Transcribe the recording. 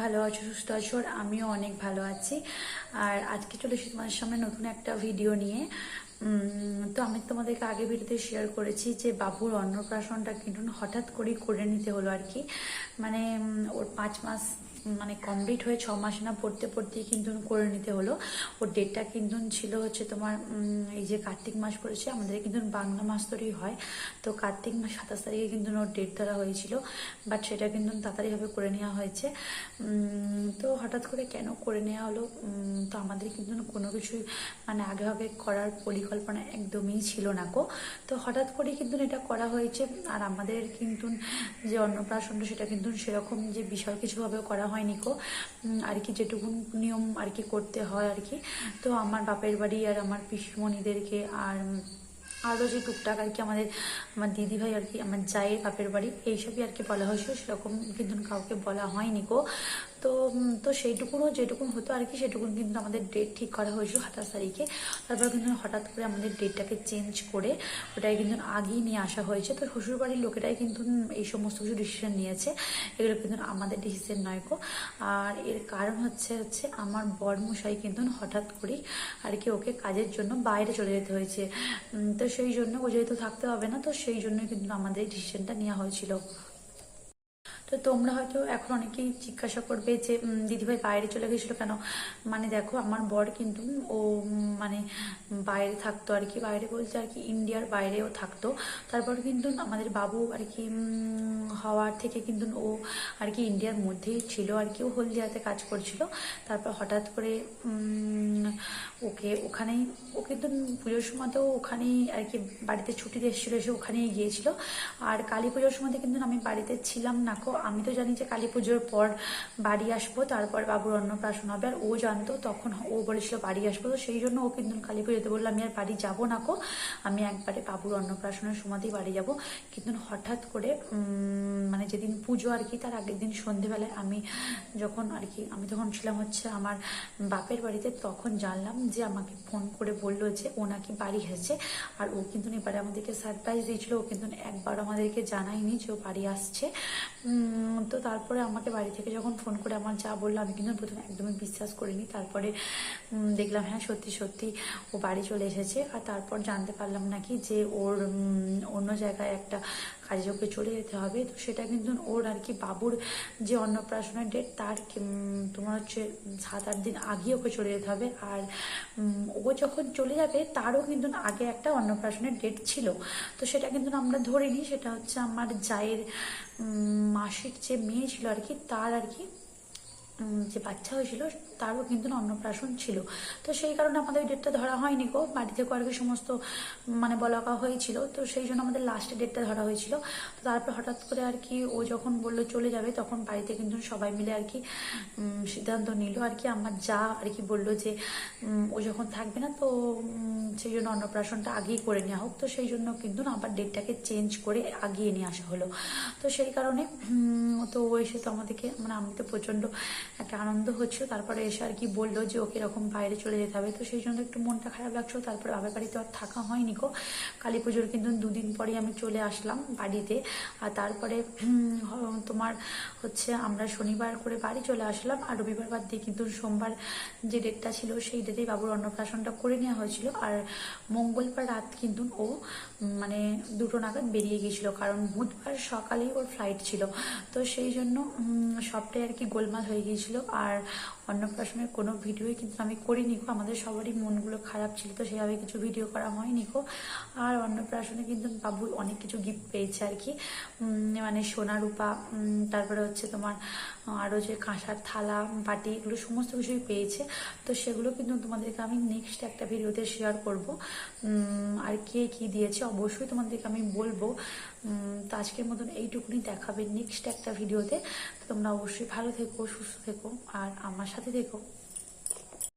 ভালো আছো, সুস্থ আছো, আর আমিও অনেক ভালো আছি। আর আজকে চলে এসেছি তোমাদের সামনে নতুন একটা ভিডিও নিয়ে। তো আমি তোমাদেরকে আগে ভিডিওতে শেয়ার করেছি যে বাবুর অন্নপ্রাশনটা কিন্তু হঠাৎ করেই করে নিতে হলো আর কি। মানে ওর পাঁচ মাস মানে কমপ্লিট হয়ে ছ মাস না পড়তে পড়তেই কিন্তু করে নিতে হলো। ওর ডেটটা কিন্তু ছিল হচ্ছে তোমার এই যে কার্তিক মাস পড়েছে, আমাদের কিন্তু বাংলা মাস ধরেই হয়। তো কার্তিক মাস সাতাশ তারিখে কিন্তু ওর ডেট ধরা হয়েছিল বাট সেটা কিন্তু তাড়াতাড়িভাবে করে নেওয়া হয়েছে। তো হঠাৎ করে কেন করে নেওয়া হলো? তো আমাদের কিন্তু কোনো কিছুই মানে আগে আগে করার পরিকল্পনা একদমই ছিল না গো। তো হঠাৎ করে কিন্তু এটা করা হয়েছে, আর আমাদের কিন্তু যে অন্নপ্রাশনটা সেটা কিন্তু সেরকম যে বিশাল কিছুভাবে করা হয়নি কো আর কি যেটুকু নিয়ম আর কি করতে হয় আর কি। তো আমার বাপের বাড়ি আর আমার পিসিমণিদেরকে আর আরও যে টুকটাক আর কি আমাদের আমার দিদিভাই আর কি, আমার জায়ের বাপের বাড়ি, এইসবই আর কি বলা হয়েছিল সেরকম কিন্তু কাউকে বলা হয়নি গো। তো তো সেইটুকুনও যেটুকুন হতো আর কি, সেটুকুন কিন্তু আমাদের ডেট ঠিক করা হয়েছিল সাতাশ তারিখে। তারপর কিন্তু হঠাৎ করে আমাদের ডেটটাকে চেঞ্জ করে ওটাই কিন্তু আগেই নিয়ে আসা হয়েছে। তো শ্বশুরবাড়ির লোকেরাই কিন্তু এই সমস্ত কিছু ডিসিশন নিয়েছে। এগুলো কিন্তু আমাদের ডিসিশন নয় গো। আর এর কারণ হচ্ছে হচ্ছে আমার বরমশাই কিন্তু হঠাৎ করেই আর কি ওকে কাজের জন্য বাইরে চলে যেতে হয়েছে। তো সেই জন্য ও তো থাকতে হবে না। তো সেই জন্য কিন্তু আমাদের ডিসিশনটা নেওয়া হয়েছিল। তো তোমরা হয়তো এখন অনেকেই জিজ্ঞাসা করবে যে দিদিভাই বাইরে চলে গেছিল কেন? মানে দেখো, আমার বর কিন্তু, ও মানে বাইরে থাকতো আর কি, বাইরে বলতে আর কি ইন্ডিয়ার বাইরেও থাকতো। তারপর কিন্তু আমাদের বাবু আর কি হওয়ার থেকে কিন্তু ও আর কি ইন্ডিয়ার মধ্যেই ছিল আর কি, ও হলদিয়াতে কাজ করছিল। তারপর হঠাৎ করে ওকে ওখানেই, ও কিন্তু পুজোর সময়তেও ওখানেই আর কি বাড়িতে ছুটিতে এসেছিল, এসে ওখানেই গিয়েছিল। আর কালী পুজোর সময় কিন্তু আমি বাড়িতে ছিলাম না কো আমি তো জানি যে কালী পুজোর পর বাড়ি আসব, তারপর বাবুর অন্নপ্রাশন হবে, আর ও জানতো তখন ও বলেছিল বাড়ি আসব, তো সেই জন্য ও কিন্তু কালী পুজোতে বলল, আমি আর বাড়ি যাব না কো আমি একবারে বাবুর অন্নপ্রাশনের সময়তেই বাড়ি যাব। কিন্তু হঠাৎ করে যেদিন পুজো আর কি, তার আগের দিন সন্ধেবেলায় আমি যখন আর কি, আমি তখন ছিলাম হচ্ছে আমার বাপের বাড়িতে, তখন জানলাম যে আমাকে ফোন করে বলল যে ও নাকি বাড়ি এসেছে আর ও কিন্তু এবারে আমাদেরকে সারপ্রাইজ দিয়েছিল, ও কিন্তু একবার আমাদেরকে জানায়নি যে ও বাড়ি আসছে। তো তারপরে আমাকে বাড়ি থেকে যখন ফোন করে আমার যা বলল, আমি কিন্তু প্রথমে একদমই বিশ্বাস করিনি। তারপরে দেখলাম হ্যাঁ সত্যি সত্যি ও বাড়ি চলে এসেছে। আর তারপর জানতে পারলাম নাকি যে ওর অন্য জায়গায় একটা কাজে ওকে চলে যেতে হবে। তো সেটা কিন্তু ওর আর কি বাবুর যে অন্নপ্রাশনের ডেট তার তোমার হচ্ছে সাত, আট দিন আগে ওকে চলে যেতে হবে। আর ও যখন চলে যাবে, তারও কিন্তু আগে একটা অন্নপ্রাশনের ডেট ছিল। তো সেটা কিন্তু আমরা ধরিনি, সেটা হচ্ছে আমার জায়ের মাসির যে মেয়ে ছিল আর কি, তার আর কি যে বাচ্চা হয়েছিল তারও কিন্তু অন্নপ্রাশন ছিল। তো সেই কারণে আমাদের ওই ডেটটা ধরা হয়নি গো। বাড়ি থেকে সমস্ত মানে বলাকা হয়েছিল। তো সেই জন্য আমাদের লাস্টে ডেটটা ধরা হয়েছিল। তো তারপর হঠাৎ করে আর কি ও যখন বলল চলে যাবে, তখন বাড়িতে কিন্তু সবাই মিলে আর কি সিদ্ধান্ত নিল আর কি। আমার যা আর কি বলল যে ও যখন থাকবে না, তো সেই জন্য অন্নপ্রাশনটা আগেই করে নেওয়া হোক। তো সেই জন্য কিন্তু না আবার ডেটটাকে চেঞ্জ করে আগিয়ে নিয়ে আসা হলো। তো সেই কারণে তো ও এসে তো আমাদেরকে মানে আমি তো প্রচণ্ড একটা আনন্দ হচ্ছিল। তারপরে এসে আর কি বলল যে ওকে এরকম বাইরে চলে যেতে হবে। তো সেই জন্য একটু মনটা খারাপ লাগছিল। তারপরে বাবার বাড়িতে আর থাকা হয়নি গো। কালী পুজোর কিন্তু দুদিন পরেই আমি চলে আসলাম বাড়িতে। আর তারপরে তোমার হচ্ছে আমরা শনিবার করে বাড়ি চলে আসলাম। আর রবিবার বাদ দিয়ে কিন্তু সোমবার যে ডেটটা ছিল সেই ডেটেই বাবুর অন্নপ্রাশনটা করে নেওয়া হয়েছিল। আর মঙ্গলবার রাত কিন্তু ও মানে দুটো নাগাদ বেরিয়ে গিয়েছিল। কারণ বুধবার সকালেই ওর ফ্লাইট ছিল। তো সেই জন্য সবটাই আর কি গোলমাল হয়ে গিয়েছিল। আর অন্নপ্রাশনের কোনো ভিডিওই কিন্তু আমি করিনি গো। আমাদের সবারই মনগুলো খারাপ ছিল, তো সেভাবে কিছু ভিডিও করা হয়নি গো। আর অন্নপ্রাশনে কিন্তু বাবু অনেক কিছু গিফট পেয়েছে আর কি। মানে সোনা রূপা তারপরে হচ্ছে তোমার আরও যে কাঁসার থালা, বাটি, এগুলো সমস্ত কিছুই পেয়েছে। তো সেগুলো কিন্তু তোমাদেরকে আমি নেক্সট একটা ভিডিওতে শেয়ার করব। আর কে কি দিয়েছে অবশ্যই তোমাদেরকে আমি বলব। তো আজকের মতন এইটুকুনি দেখাবে নেক্সট একটা ভিডিওতে। তোমরা অবশ্যই ভালো থেকো সুস্থ থেকো আর আমার সাথে থেকো।